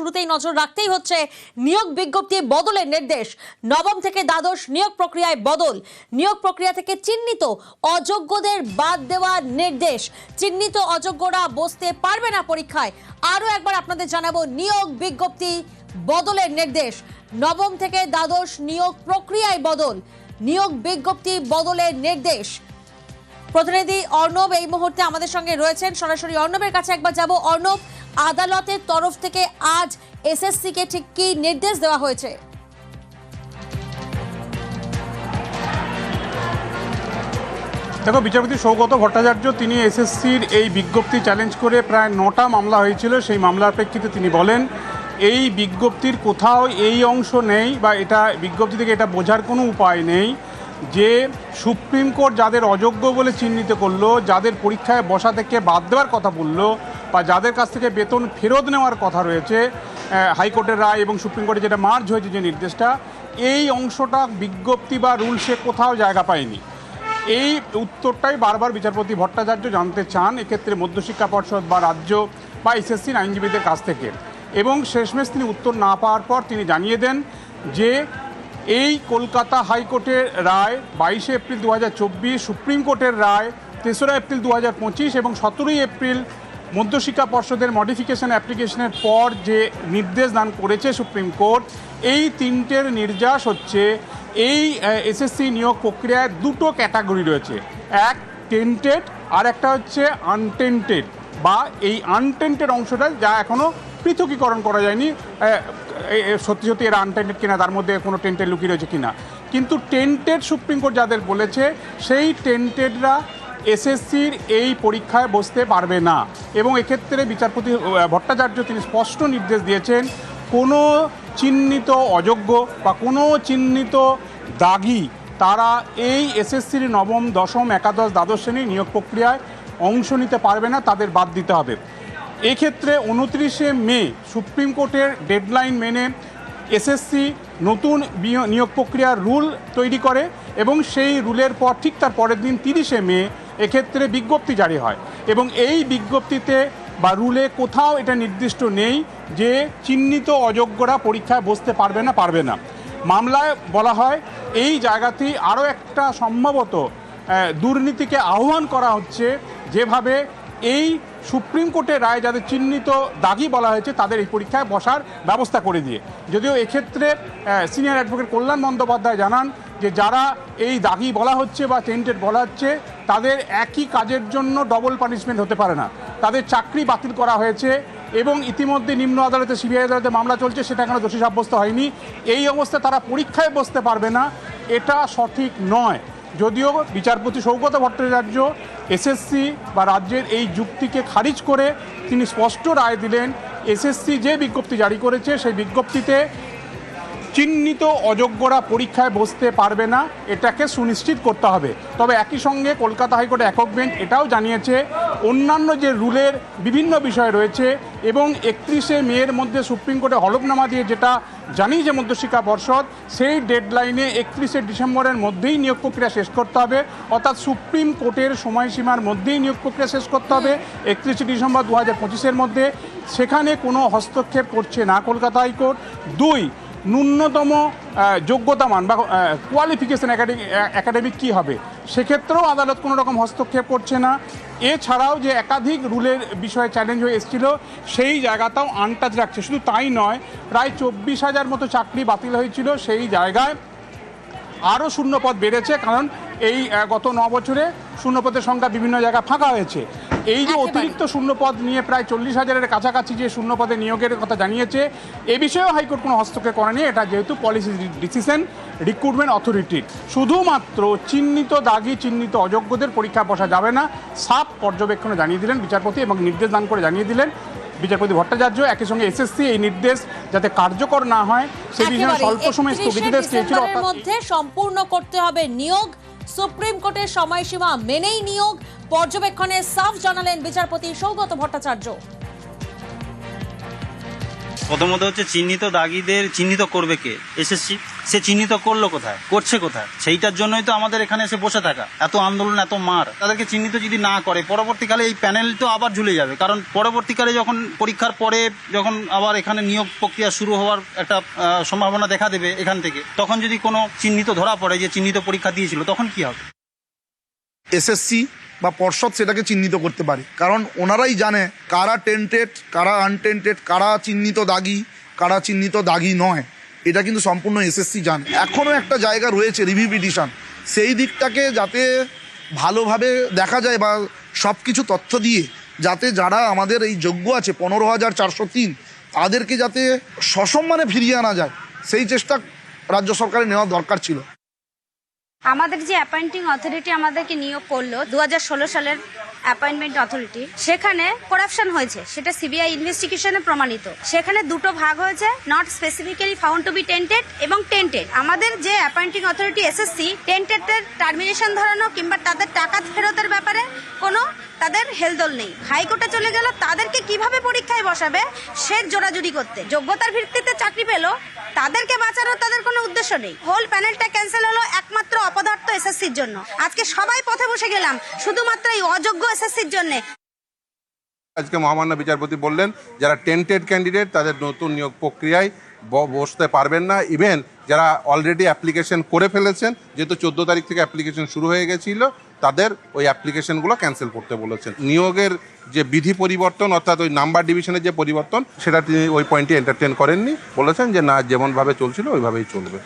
শুরুতেই নজর রাখতেই হচ্ছে নিয়োগ বিজ্ঞপ্তি বদলের নির্দেশ। নবম থেকে দ্বাদশ নিয়োগ প্রক্রিয়ায় বদল। নিয়োগ প্রক্রিয়া থেকে চিহ্নিত অযোগ্যদের বাদ দেওয়ার নির্দেশ। চিহ্নিত অযোগ্যরা বসতে পারবে না পরীক্ষায়। আরও একবার আপনাদের জানাব নিয়োগ বিজ্ঞপ্তি বদলের নির্দেশ। নবম থেকে দ্বাদশ নিয়োগ প্রক্রিয়ায় বদল। নিয়োগ বিজ্ঞপ্তি বদলের নির্দেশ। প্রতিনিধি অর্ণব এই মুহূর্তে আমাদের সঙ্গে রয়েছেন। সরাসরি অর্ণবের কাছে একবার যাব। অর্ণব আদালতের তরফ থেকে আজ এসএসসি কে ঠিক কি নির্দেশ দেওয়া হয়েছে? দেখো, বিচারপতি সৌগত ভট্টাচার্য, তিনি এসএসসির এই বিজ্ঞপ্তি চ্যালেঞ্জ করে প্রায় নটা মামলা হয়েছিল। সেই মামলার প্রেক্ষিতে তিনি বলেন, এই বিজ্ঞপ্তির কোথাও এই অংশ নেই বা এটা বিজ্ঞপ্তি থেকে এটা বোঝার কোনো উপায় নেই যে সুপ্রিম কোর্ট যাদের অযোগ্য বলে চিহ্নিত করল, যাদের পরীক্ষায় বসা থেকে বাদ দেওয়ার কথা বলল বা যাদের কাছ থেকে বেতন ফেরত নেওয়ার কথা রয়েছে হাইকোর্টের রায় এবং সুপ্রিম কোর্টে যেটা মার্জ হয়েছে যে নির্দেশটা, এই অংশটা বিজ্ঞপ্তি বা রুলসে কোথাও জায়গা পায়নি। এই উত্তরটাই বারবার বিচারপতি ভট্টাচার্য জানতে চান, এক্ষেত্রে মধ্যশিক্ষা পর্ষদ বা রাজ্য বা এসএসসির আইনজীবীদের কাছ থেকে। এবং শেষমেশ তিনি উত্তর না পাওয়ার পর তিনি জানিয়ে দেন যে এই কলকাতা হাইকোর্টের রায় বাইশে এপ্রিল দু হাজার চব্বিশ, সুপ্রিম কোর্টের রায় তেসরা এপ্রিল দু হাজার পঁচিশ এবং সতেরোই এপ্রিল মধ্যশিক্ষা পর্ষদের মডিফিকেশন অ্যাপ্লিকেশনের পর যে নির্দেশ দান করেছে সুপ্রিম কোর্ট, এই তিনটের নির্যাস হচ্ছে এই এসএসসি নিয়োগ প্রক্রিয়ায় দুটো ক্যাটাগরি রয়েছে। এক টেন্টেড আর একটা হচ্ছে আনটেন্টেড বা এই আনটেন্টেড অংশটা যা এখনও পৃথকীকরণ করা যায়নি সত্যি সত্যি এরা আনটেন্টেড কিনা, তার মধ্যে কোনো টেন্টেড লুকিয়ে রয়েছে কিনা। কিন্তু টেন্টেড সুপ্রিম কোর্ট যাদের বলেছে, সেই টেন্টেডরা এসএসসির এই পরীক্ষায় বসতে পারবে না। এবং এক্ষেত্রে বিচারপতি ভট্টাচার্য তিনি স্পষ্ট নির্দেশ দিয়েছেন, কোনো চিহ্নিত অযোগ্য বা কোনো চিহ্নিত দাগি তারা এই এসএসসির নবম, দশম, একাদশ, দ্বাদশ শ্রেণির নিয়োগ প্রক্রিয়ায় অংশ নিতে পারবে না, তাদের বাদ দিতে হবে। এক্ষেত্রে উনত্রিশে মে সুপ্রিম কোর্টের ডেডলাইন মেনে এসএসসি নতুন নিয়োগ প্রক্রিয়ার রুল তৈরি করে এবং সেই রুলের পর ঠিক তার পরের দিন তিরিশে মে এক্ষেত্রে বিজ্ঞপ্তি জারি হয় এবং এই বিজ্ঞপ্তিতে বা রুলে কোথাও এটা নির্দিষ্ট নেই যে চিহ্নিত অযোগ্যরা পরীক্ষায় বসতে পারবে না পারবে না। মামলায় বলা হয় এই জায়গাতেই আরও একটা সম্ভবত দুর্নীতিকে আহ্বান করা হচ্ছে যেভাবে এই সুপ্রিম কোর্টের রায় যাদের চিহ্নিত দাগি বলা হয়েছে তাদের এই পরীক্ষায় বসার ব্যবস্থা করে দিয়ে। যদিও এক্ষেত্রে সিনিয়র অ্যাডভোকেট কল্যাণ বন্দ্যোপাধ্যায় জানান যে যারা এই দাগি বলা হচ্ছে বা টেন্টেড বলা হচ্ছে, তাদের একই কাজের জন্য ডবল পানিশমেন্ট হতে পারে না। তাদের চাকরি বাতিল করা হয়েছে এবং ইতিমধ্যে নিম্ন আদালতে, সিবিআই আদালতে মামলা চলছে, সেটা এখনও দোষী সাব্যস্ত হয়নি। এই অবস্থায় তারা পরীক্ষায় বসতে পারবে না, এটা সঠিক নয়। যদিও বিচারপতি সৌগত ভট্টাচার্য, এসএসসি বা রাজ্যের এই যুক্তিকে খারিজ করে তিনি স্পষ্ট রায় দিলেন, এসএসসি যে বিজ্ঞপ্তি জারি করেছে, সেই বিজ্ঞপ্তিতে চিহ্নিত অযোগ্যরা পরীক্ষায় বসতে পারবে না, এটাকে সুনিশ্চিত করতে হবে। তবে একই সঙ্গে কলকাতা হাইকোর্ট একক বেঞ্চ এটাও জানিয়েছে, অন্যান্য যে রুলের বিভিন্ন বিষয় রয়েছে এবং একত্রিশে মেয়ের মধ্যে সুপ্রিম কোর্টে হলফনামা দিয়ে যেটা জানিয়েছে মধ্যশিক্ষা পর্ষদ, সেই ডেডলাইনে একত্রিশে ডিসেম্বরের মধ্যেই নিয়োগ প্রক্রিয়া শেষ করতে হবে। অর্থাৎ সুপ্রিম কোর্টের সময়সীমার মধ্যেই নিয়োগ প্রক্রিয়া শেষ করতে হবে, একত্রিশে ডিসেম্বর দু হাজার পঁচিশের মধ্যে। সেখানে কোনো হস্তক্ষেপ করছে না কলকাতা হাইকোর্ট। দুই ন্যূনতম যোগ্যতা মান বা কোয়ালিফিকেশন একাডেমিক কী হবে? সেক্ষেত্রেও আদালত কোনো রকম হস্তক্ষেপ করছে না। এছাড়াও যে একাধিক রুলের বিষয়ে চ্যালেঞ্জ হয়ে এসেছিল, সেই জায়গাটাও আনটাচ রাখছে। শুধু তাই নয়, প্রায় চব্বিশ হাজার মতো চাকরি বাতিল হয়েছিল। সেই জায়গায় আরও শূন্যপদ বেড়েছে, কারণ এই গত ন বছরে শূন্যপদের সংখ্যা বিভিন্ন জায়গায় ফাঁকা হয়েছে। এই যে। অতিরিক্ত শূন্যপদ নিয়ে প্রায় চল্লিশ হাজারের কাছাকাছি যে শূন্যপদে নিয়োগের কথা জানিয়েছে এ বিষয়েও হাইকোর্ট কোনো হস্তক্ষেপ করেনি এটা যেহেতু পলিসি ডিসিশন রিক্রুটমেন্ট অথরিটির শুধুমাত্র চিহ্নিত দাগি চিহ্নিত অযোগ্যদের পরীক্ষা বসা যাবে না সাপ পর্যবেক্ষণে জানিয়ে দিলেন বিচারপতি এবং নির্দেশ দান করে জানিয়ে দিলেন বিচারপতি ভট্টাচার্য একই সঙ্গে এসএসসি এই নির্দেশ যাতে কার্যকর না হয় সেই বিষয়ে। স্বল্প সময় 31শে স্থগিতাদেশ চেয়েছিল মধ্যে সম্পূর্ণ করতে হবে নিয়োগ সুপ্রিম কোর্টের সময়সীমা মেনেই নিয়োগ। পর্যবেক্ষণে সাফ জানালেন বিচারপতি সৌগত ভট্টাচার্য। প্রথমত হচ্ছে, চিহ্নিত দাগিদের চিহ্নিত করবে কে? এসএসসি সে চিহ্নিত করল কোথায়? করছে কোথায়? সেইটার জন্যই তো আমাদের এখানে এসে বসে থাকা। এত আন্দোলন, এত মার। তাদেরকে চিহ্নিত যদি না করে, পরবর্তীকালে এই প্যানেল তো আবার ঝুলে যাবে। কারণ পরবর্তীকালে যখন পরীক্ষার পরে যখন আবার এখানে নিয়োগ প্রক্রিয়া শুরু হওয়ার একটা সম্ভাবনা দেখা দেবে এখান থেকে, তখন যদি কোনো চিহ্নিত ধরা পড়ে যে চিহ্নিত পরীক্ষা দিয়েছিল, তখন কি হবে? এসএসসি বা পর্ষদ সেটাকে চিহ্নিত করতে পারে। কারণ ওনারাই জানে কারা টেন্টেড কারা আনটেন্টেড কারা চিহ্নিত দাগি, কারা চিহ্নিত দাগি নয়। এটা কিন্তু সম্পূর্ণ এসএসসি জানে এখনও একটা জায়গা রয়েছে রিভিউ পিটিশন সেই দিকটাকে যাতে ভালোভাবে দেখা যায় বা সব কিছু তথ্য দিয়ে, যাতে যারা আমাদের এই যোগ্য আছে, পনেরো হাজার চারশো তিন, তাদেরকে যাতে সসম্মানে ফিরিয়ে আনা যায়, সেই চেষ্টা রাজ্য সরকারের নেওয়া দরকার ছিল। আমাদের যে অ্যাপয়েন্টিং অথরিটি আমাদেরকে নিয়োগ করল দু হাজার ষোলো সালের অ্যাপয়েন্টমেন্ট অথরিটি সেখানে করাপশন হয়েছে। সেটা সিবিআই ইনভেস্টিগেশনে প্রমাণিত। সেখানে দুটো ভাগ হয়েছে not specifically found to be tainted এবং টেন্টেড আমাদের যে অ্যাপয়েন্টিং অথরিটি এসএসসি টেন্টেডের টার্মিনেশন ধরানো কিংবা তাদের টাকা ফেরতের ব্যাপারে কোনো তাদের হেলদোল নেই। হাইকোর্টে চলে গেল, তাদেরকে কীভাবে পরীক্ষায় বসাবে? সে জোরাজুরি করতে। যোগ্যতার ভিত্তিতে চাকরি পেল, তাদেরকে বাঁচানোর তাদের কোনো উদ্দেশ্য নেই। হোল প্যানেলটা ক্যান্সেল হলো একমাত্র অপদার্থ এসএসসির জন্য। আজকে সবাই পথে বসে গেলাম, শুধুমাত্র এই অযোগ্য এসএসসির জন্য। আজকে মহামান্য বিচারপতি বললেন, যারা টেন্টেড ক্যান্ডিডেট, তাদের নতুন নিয়োগ প্রক্রিয়ায় বসতে পারবেন না। ইভেন যারা অলরেডি অ্যাপ্লিকেশন করে ফেলেছেন, যেহেতু চোদ্দ তারিখ থেকে অ্যাপ্লিকেশন শুরু হয়ে গেছিল তাদের ওই অ্যাপ্লিকেশনগুলো ক্যান্সেল করতে বলেছেন। নিয়োগের যে বিধি পরিবর্তন, অর্থাৎ ওই নাম্বার ডিভিশনের যে পরিবর্তন, সেটা তিনি ওই পয়েন্টে এন্টারটেন করেননি। বলেছেন যে, না, যেমনভাবে চলছিল, ওইভাবেই চলবে।